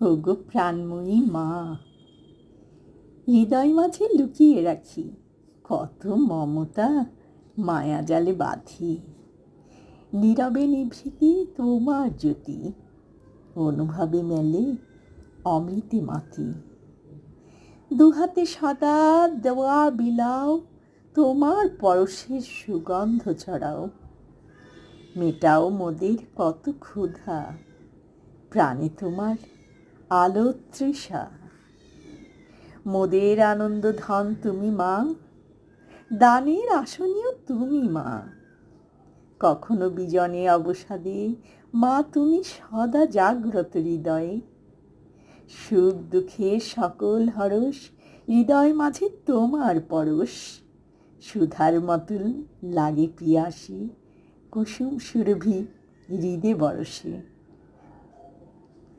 ওগো প্রাণময়ী মা। হৃদয় মাঝে লুকিয়ে রাখি, কত মমতা মায়া জালে বাঁধি। নীরবে নিভৃতি তোমার জ্যোতি, অনুভবে মেলে অমৃতে মাতি দুহাতে সদা দেওয়া বিলাও, তোমার পরশের সুগন্ধ ছড়াও। মেটাও মোদের কত ক্ষুধা, প্রাণে তোমার আলো তৃষা। মোদের আনন্দ ধন তুমি মা, দানের আসনীয় তুমি মা। কখনো বিজনে অবসাদে, মা তুমি সদা জাগ্রত হৃদয়ে। সুখ দুঃখে সকল হরস হৃদয় মাঝে তোমার পরশ। সুধার মতন লাগে পিয়াসী, কুসুম সুরভি, হৃদে বরসে।